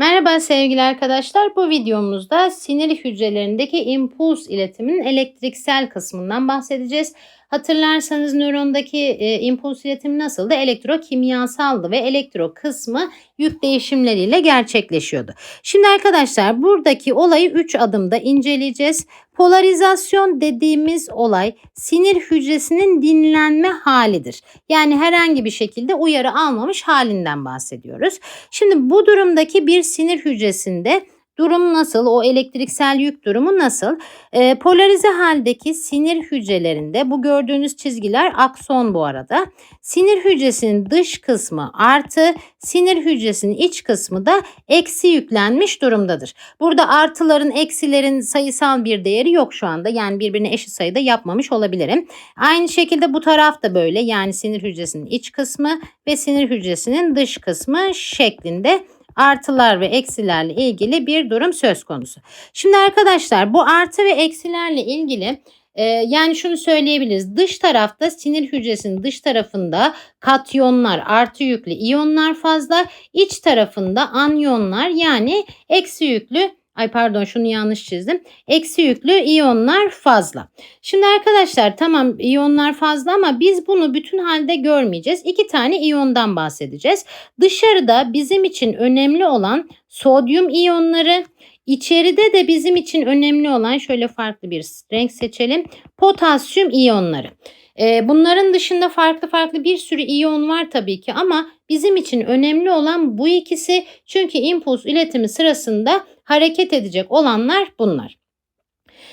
Merhaba sevgili arkadaşlar. Bu videomuzda sinir hücrelerindeki impuls iletiminin elektriksel kısmından bahsedeceğiz. Hatırlarsanız nörondaki e, impuls iletimi nasıldı? Elektrokimyasaldı ve elektro kısmı yük değişimleriyle gerçekleşiyordu. Şimdi arkadaşlar buradaki olayı 3 adımda inceleyeceğiz. Polarizasyon dediğimiz olay sinir hücresinin dinlenme halidir. Yani herhangi bir şekilde uyarı almamış halinden bahsediyoruz. Şimdi bu durumdaki bir sinir hücresinde durum nasıl? O elektriksel yük durumu nasıl? E, polarize haldeki sinir hücrelerinde bu gördüğünüz çizgiler akson bu arada. Sinir hücresinin dış kısmı artı sinir hücresinin iç kısmı da eksi yüklenmiş durumdadır. Burada artıların eksilerin sayısal bir değeri yok şu anda. Yani birbirine eşit sayıda yapmamış olabilirim. Aynı şekilde bu taraf da böyle. Yani sinir hücresinin iç kısmı ve sinir hücresinin dış kısmı şeklinde artılar ve eksilerle ilgili bir durum söz konusu. Şimdi arkadaşlar bu artı ve eksilerle ilgili e, yani şunu söyleyebiliriz. Dış tarafta sinir hücresinin dış tarafında katyonlar artı yüklü iyonlar fazla. iç tarafında anyonlar yani eksi yüklü Ay pardon şunu yanlış çizdim. Eksi yüklü iyonlar fazla. Şimdi arkadaşlar tamam iyonlar fazla ama biz bunu bütün halde görmeyeceğiz. İki tane iyondan bahsedeceğiz. Dışarıda bizim için önemli olan sodyum iyonları, İçeride de bizim için önemli olan şöyle farklı bir renk seçelim. Potasyum iyonları. Bunların dışında farklı farklı bir sürü iyon var tabii ki ama bizim için önemli olan bu ikisi. Çünkü impuls iletimi sırasında hareket edecek olanlar bunlar.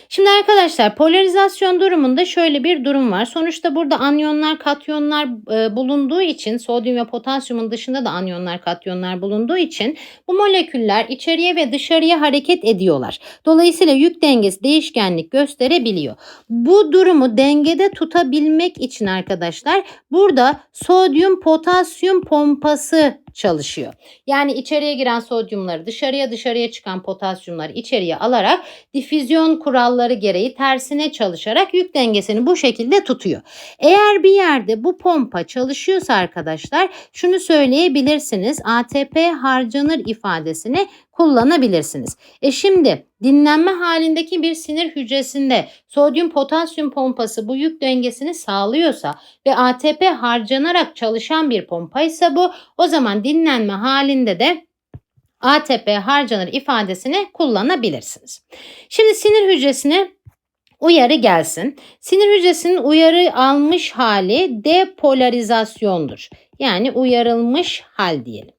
Şimdi arkadaşlar polarizasyon durumunda şöyle bir durum var. Sonuçta burada anyonlar, katyonlar e, bulunduğu için sodyum ve potasyumun dışında da anyonlar, katyonlar bulunduğu için bu moleküller içeriye ve dışarıya hareket ediyorlar. Dolayısıyla yük dengesi değişkenlik gösterebiliyor. Bu durumu dengede tutabilmek için arkadaşlar burada sodyum potasyum pompası çalışıyor. Yani içeriye giren sodyumları dışarıya dışarıya çıkan potasyumları içeriye alarak difüzyon kuralları gereği tersine çalışarak yük dengesini bu şekilde tutuyor. Eğer bir yerde bu pompa çalışıyorsa arkadaşlar şunu söyleyebilirsiniz. ATP harcanır ifadesini kullanabilirsiniz. E şimdi dinlenme halindeki bir sinir hücresinde sodyum potasyum pompası bu yük dengesini sağlıyorsa ve ATP harcanarak çalışan bir pompa ise bu o zaman dinlenme halinde de ATP harcanır ifadesini kullanabilirsiniz. Şimdi sinir hücresine uyarı gelsin. Sinir hücresinin uyarı almış hali depolarizasyondur. Yani uyarılmış hal diyelim.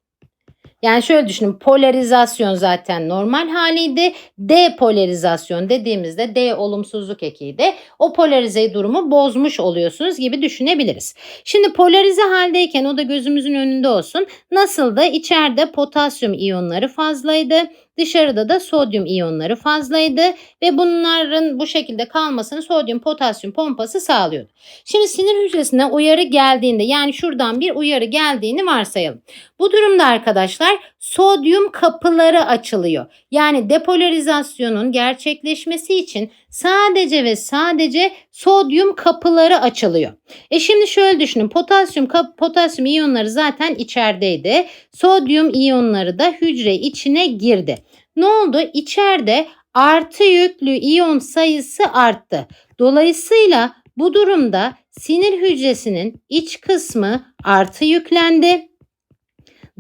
Yani şöyle düşünün polarizasyon zaten normal haliydi. Depolarizasyon dediğimizde D olumsuzluk ekiydi. O polarize durumu bozmuş oluyorsunuz gibi düşünebiliriz. Şimdi polarize haldeyken o da gözümüzün önünde olsun. Nasıl da içeride potasyum iyonları fazlaydı. Dışarıda da sodyum iyonları fazlaydı ve bunların bu şekilde kalmasını sodyum potasyum pompası sağlıyordu. Şimdi sinir hücresine uyarı geldiğinde yani şuradan bir uyarı geldiğini varsayalım. Bu durumda arkadaşlar sodyum kapıları açılıyor. Yani depolarizasyonun gerçekleşmesi için sadece ve sadece sodyum kapıları açılıyor. E şimdi şöyle düşünün. Potasyum potasyum iyonları zaten içerideydi. Sodyum iyonları da hücre içine girdi. Ne oldu? İçeride artı yüklü iyon sayısı arttı. Dolayısıyla bu durumda sinir hücresinin iç kısmı artı yüklendi.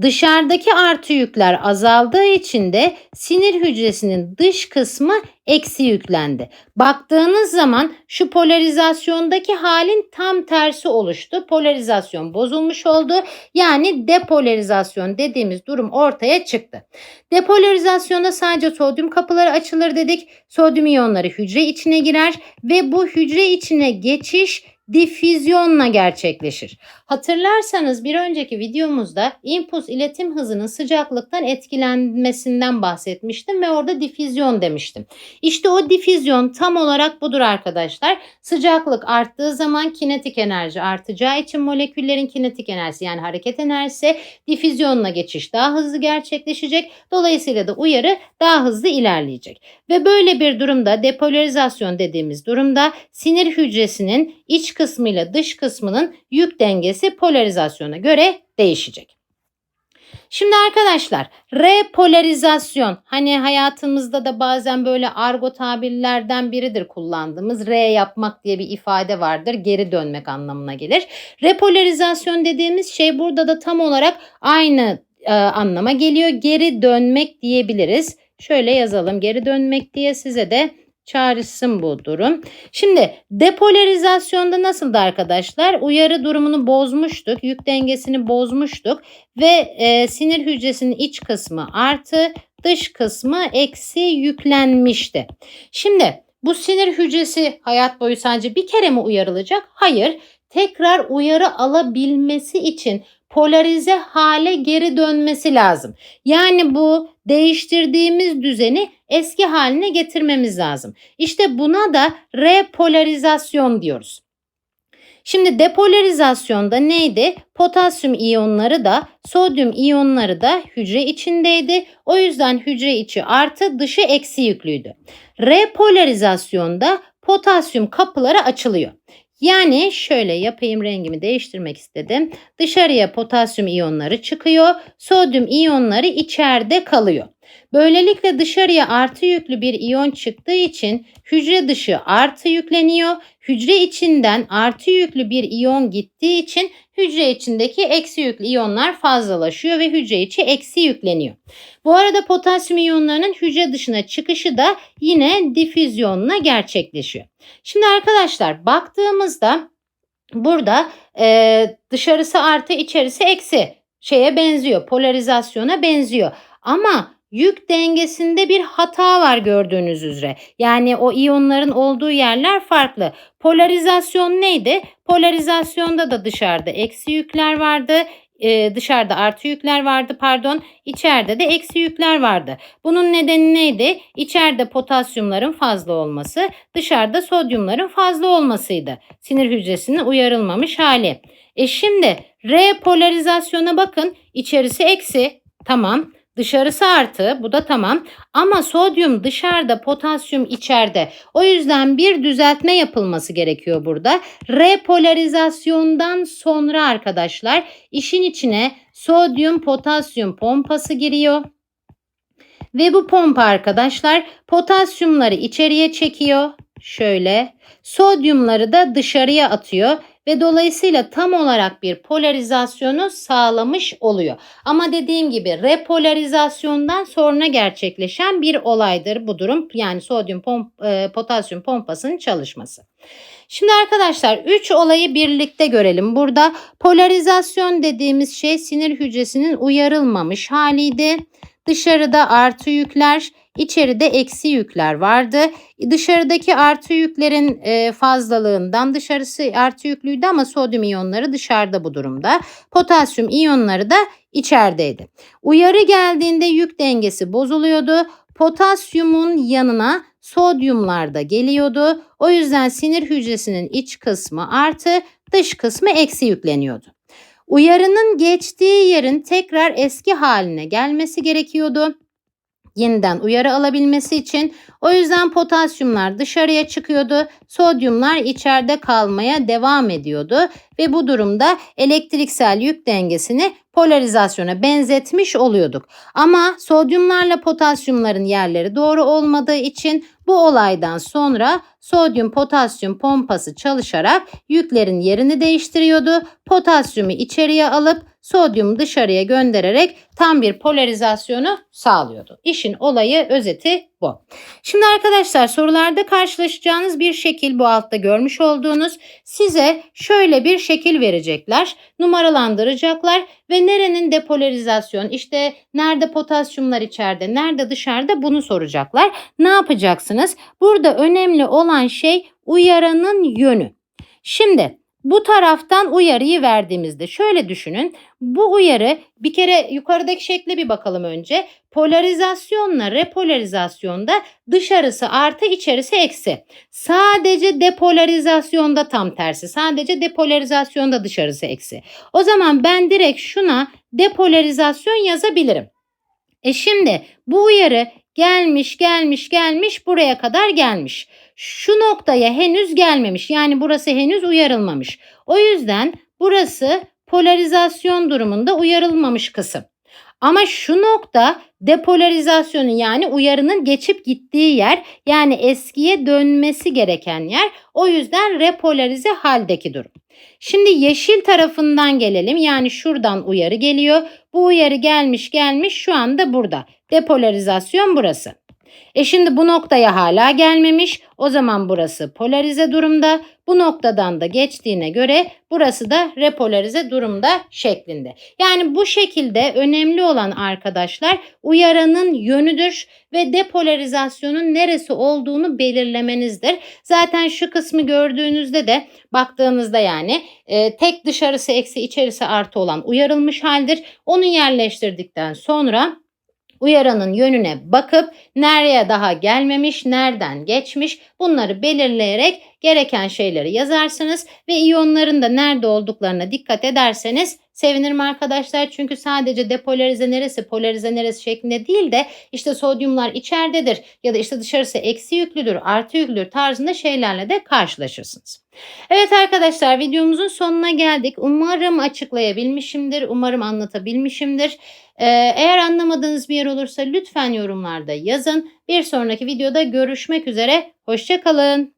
Dışarıdaki artı yükler azaldığı için de sinir hücresinin dış kısmı eksi yüklendi. Baktığınız zaman şu polarizasyondaki halin tam tersi oluştu. Polarizasyon bozulmuş oldu. Yani depolarizasyon dediğimiz durum ortaya çıktı. Depolarizasyonda sadece sodyum kapıları açılır dedik. Sodyum iyonları hücre içine girer ve bu hücre içine geçiş difüzyonla gerçekleşir. Hatırlarsanız bir önceki videomuzda impuls iletim hızının sıcaklıktan etkilenmesinden bahsetmiştim ve orada difüzyon demiştim. İşte o difüzyon tam olarak budur arkadaşlar. Sıcaklık arttığı zaman kinetik enerji artacağı için moleküllerin kinetik enerjisi yani hareket enerjisi difüzyonla geçiş daha hızlı gerçekleşecek. Dolayısıyla da uyarı daha hızlı ilerleyecek. Ve böyle bir durumda depolarizasyon dediğimiz durumda sinir hücresinin iç kısmıyla dış kısmının yük dengesi polarizasyona göre değişecek. Şimdi arkadaşlar repolarizasyon hani hayatımızda da bazen böyle argo tabirlerden biridir kullandığımız re yapmak diye bir ifade vardır. Geri dönmek anlamına gelir. Repolarizasyon dediğimiz şey burada da tam olarak aynı e, anlama geliyor. Geri dönmek diyebiliriz. Şöyle yazalım geri dönmek diye size de çağrışsın bu durum. Şimdi depolarizasyonda nasıldı arkadaşlar? Uyarı durumunu bozmuştuk. Yük dengesini bozmuştuk. Ve e, sinir hücresinin iç kısmı artı dış kısmı eksi yüklenmişti. Şimdi bu sinir hücresi hayat boyu sadece bir kere mi uyarılacak? Hayır. Tekrar uyarı alabilmesi için polarize hale geri dönmesi lazım. Yani bu değiştirdiğimiz düzeni eski haline getirmemiz lazım. İşte buna da repolarizasyon diyoruz. Şimdi depolarizasyonda neydi? Potasyum iyonları da sodyum iyonları da hücre içindeydi. O yüzden hücre içi artı dışı eksi yüklüydü. Repolarizasyonda potasyum kapıları açılıyor. Yani şöyle yapayım rengimi değiştirmek istedim. Dışarıya potasyum iyonları çıkıyor. Sodyum iyonları içeride kalıyor. Böylelikle dışarıya artı yüklü bir iyon çıktığı için hücre dışı artı yükleniyor. Hücre içinden artı yüklü bir iyon gittiği için hücre içindeki eksi yüklü iyonlar fazlalaşıyor ve hücre içi eksi yükleniyor. Bu arada potasyum iyonlarının hücre dışına çıkışı da yine difüzyonla gerçekleşiyor. Şimdi arkadaşlar baktığımızda burada e, dışarısı artı içerisi eksi şeye benziyor polarizasyona benziyor. Ama yük dengesinde bir hata var gördüğünüz üzere. Yani o iyonların olduğu yerler farklı. Polarizasyon neydi? Polarizasyonda da dışarıda eksi yükler vardı. Ee, dışarıda artı yükler vardı pardon. İçeride de eksi yükler vardı. Bunun nedeni neydi? İçeride potasyumların fazla olması, dışarıda sodyumların fazla olmasıydı. Sinir hücresinin uyarılmamış hali. E şimdi repolarizasyona bakın. İçerisi eksi. Tamam. Dışarısı artı bu da tamam ama sodyum dışarıda potasyum içeride. O yüzden bir düzeltme yapılması gerekiyor burada. Repolarizasyondan sonra arkadaşlar işin içine sodyum potasyum pompası giriyor. Ve bu pompa arkadaşlar potasyumları içeriye çekiyor. Şöyle sodyumları da dışarıya atıyor ve dolayısıyla tam olarak bir polarizasyonu sağlamış oluyor. Ama dediğim gibi repolarizasyondan sonra gerçekleşen bir olaydır bu durum. Yani sodyum pomp, e, potasyum pompasının çalışması. Şimdi arkadaşlar 3 olayı birlikte görelim. Burada polarizasyon dediğimiz şey sinir hücresinin uyarılmamış haliydi. Dışarıda artı yükler, içeride eksi yükler vardı. Dışarıdaki artı yüklerin e, fazlalığından dışarısı artı yüklüydü ama sodyum iyonları dışarıda bu durumda. Potasyum iyonları da içerideydi. Uyarı geldiğinde yük dengesi bozuluyordu. Potasyumun yanına sodyumlar da geliyordu. O yüzden sinir hücresinin iç kısmı artı dış kısmı eksi yükleniyordu. Uyarının geçtiği yerin tekrar eski haline gelmesi gerekiyordu yeniden uyarı alabilmesi için. O yüzden potasyumlar dışarıya çıkıyordu. Sodyumlar içeride kalmaya devam ediyordu ve bu durumda elektriksel yük dengesini polarizasyona benzetmiş oluyorduk. Ama sodyumlarla potasyumların yerleri doğru olmadığı için bu olaydan sonra sodyum potasyum pompası çalışarak yüklerin yerini değiştiriyordu. Potasyumu içeriye alıp sodyum dışarıya göndererek tam bir polarizasyonu sağlıyordu. İşin olayı özeti bu. Şimdi arkadaşlar sorularda karşılaşacağınız bir şekil bu altta görmüş olduğunuz size şöyle bir şekil verecekler. Numaralandıracaklar ve nerenin depolarizasyon işte nerede potasyumlar içeride nerede dışarıda bunu soracaklar. Ne yapacaksınız? Burada önemli olan şey uyaranın yönü. Şimdi bu taraftan uyarıyı verdiğimizde şöyle düşünün. Bu uyarı bir kere yukarıdaki şekle bir bakalım önce. Polarizasyonla repolarizasyonda dışarısı artı içerisi eksi. Sadece depolarizasyonda tam tersi. Sadece depolarizasyonda dışarısı eksi. O zaman ben direkt şuna depolarizasyon yazabilirim. E şimdi bu uyarı gelmiş gelmiş gelmiş buraya kadar gelmiş. Şu noktaya henüz gelmemiş yani burası henüz uyarılmamış. O yüzden burası polarizasyon durumunda uyarılmamış kısım. Ama şu nokta depolarizasyonun yani uyarının geçip gittiği yer yani eskiye dönmesi gereken yer. O yüzden repolarize haldeki durum. Şimdi yeşil tarafından gelelim. Yani şuradan uyarı geliyor. Bu uyarı gelmiş gelmiş şu anda burada. Depolarizasyon burası. E şimdi bu noktaya hala gelmemiş. O zaman burası polarize durumda. Bu noktadan da geçtiğine göre burası da repolarize durumda şeklinde. Yani bu şekilde önemli olan arkadaşlar uyaranın yönüdür ve depolarizasyonun neresi olduğunu belirlemenizdir. Zaten şu kısmı gördüğünüzde de baktığınızda yani e, tek dışarısı eksi içerisi artı olan uyarılmış haldir. Onu yerleştirdikten sonra uyaranın yönüne bakıp nereye daha gelmemiş, nereden geçmiş bunları belirleyerek gereken şeyleri yazarsınız ve iyonların da nerede olduklarına dikkat ederseniz sevinirim arkadaşlar. Çünkü sadece depolarize neresi, polarize neresi şeklinde değil de işte sodyumlar içeridedir ya da işte dışarısı eksi yüklüdür, artı yüklüdür tarzında şeylerle de karşılaşırsınız. Evet arkadaşlar videomuzun sonuna geldik. Umarım açıklayabilmişimdir. Umarım anlatabilmişimdir. Ee, eğer anlamadığınız bir yer olursa lütfen yorumlarda yazın. Bir sonraki videoda görüşmek üzere. Hoşçakalın.